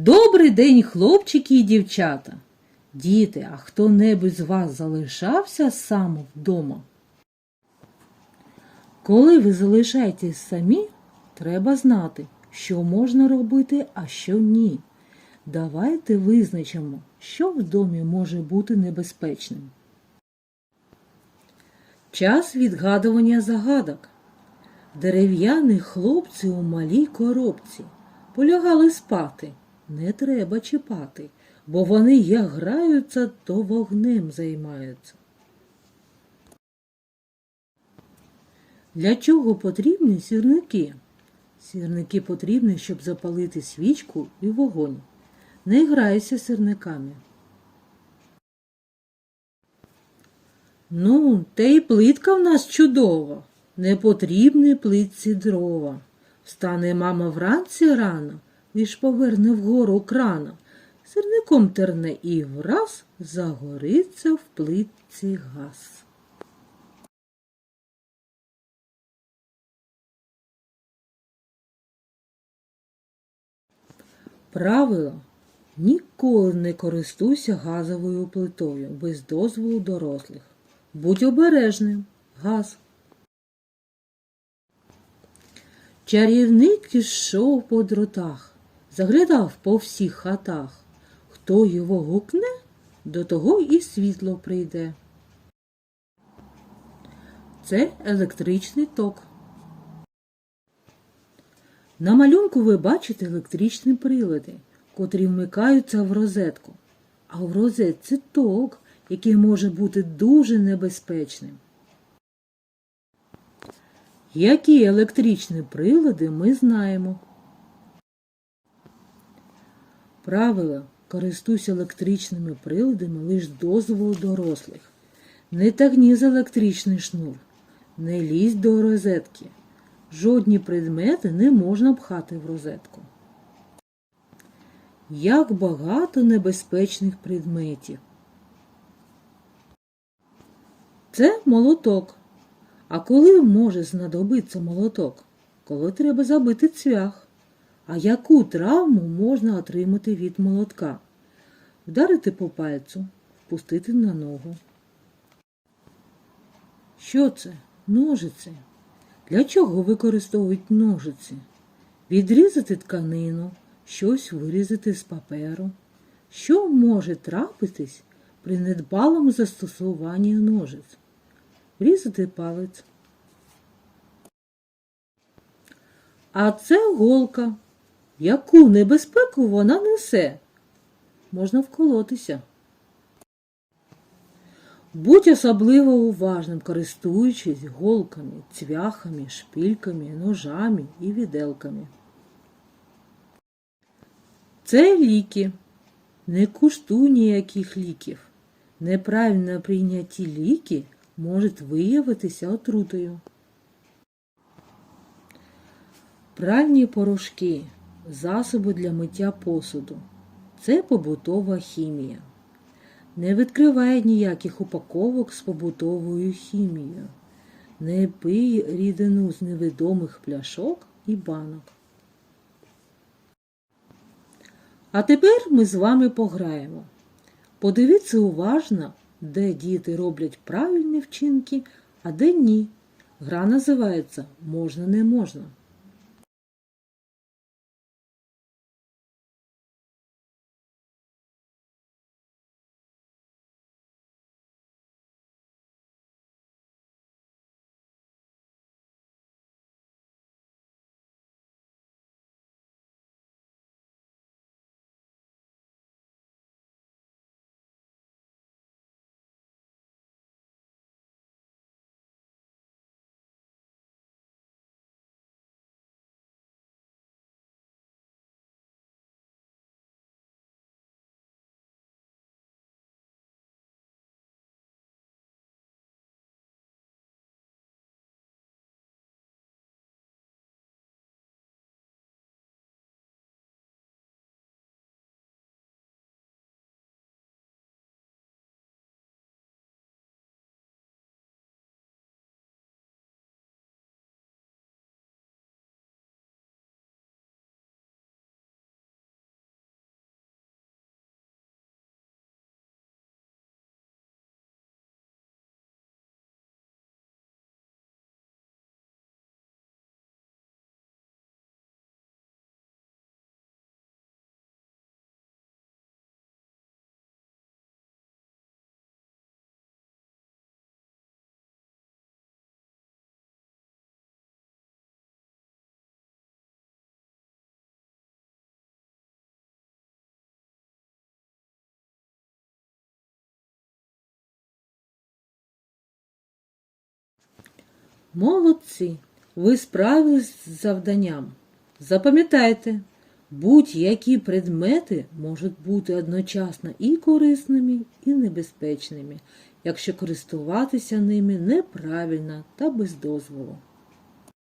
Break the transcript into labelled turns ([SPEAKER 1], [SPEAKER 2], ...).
[SPEAKER 1] Добрий день, хлопчики і дівчата. Діти, а хто-небудь з вас залишався сам вдома? Коли ви залишаєтесь самі, треба знати, що можна робити, а що ні. Давайте визначимо, що в домі може бути небезпечним. Час відгадування загадок. Дерев'яні хлопці у малій коробці полягали спати. Не треба чіпати, бо вони як граються, то вогнем займаються. Для чого потрібні сірники? Сірники потрібні, щоб запалити свічку і вогонь. Не грайся сірниками. Ну, та й плитка в нас чудова. Не потрібні плитці дрова. Встане мама вранці рано, лиш поверне вгору крана. Сирником терне і враз загориться в плитці газ. Правило. Ніколи не користуйся газовою плитою без дозволу дорослих. Будь обережним. Газ. Чарівник ішов по дротах, заглядав по всіх хатах. Хто його гукне, до того і світло прийде. Це електричний ток. На малюнку ви бачите електричні прилади, котрі вмикаються в розетку. А в розетці ток, який може бути дуже небезпечним. Які електричні прилади ми знаємо? Правило. Користуйся електричними приладами лише дозволу дорослих. Не тягні за електричний шнур. Не лізь до розетки. Жодні предмети не можна пхати в розетку. Як багато небезпечних предметів. Це молоток. А коли може знадобитися молоток? Коли треба забити цвях. А яку травму можна отримати від молотка? Вдарити по пальцю, впустити на ногу. Що це? Ножиці. Для чого використовують ножиці? Відрізати тканину, щось вирізати з паперу. Що може трапитись при недбалому застосуванні ножиць? Врізати палець. А це голка. Яку небезпеку вона несе? Можна вколотися. Будь особливо уважним, користуючись голками, цвяхами, шпильками, ножами і віделками. Це ліки. Не куштуй ніяких ліків. Неправильно прийняті ліки можуть виявитися отрутою. Пральні порошки, засоби для миття посуду. Це побутова хімія. Не відкривай ніяких упаковок з побутовою хімією. Не пий рідину з невідомих пляшок і банок. А тепер ми з вами пограємо. Подивіться уважно, де діти роблять правильні вчинки, а де ні. Гра називається Можна не можна. Молодці! Ви справились з завданням. Запам'ятайте, будь-які предмети можуть бути одночасно і корисними, і небезпечними, якщо користуватися ними неправильно та без дозволу.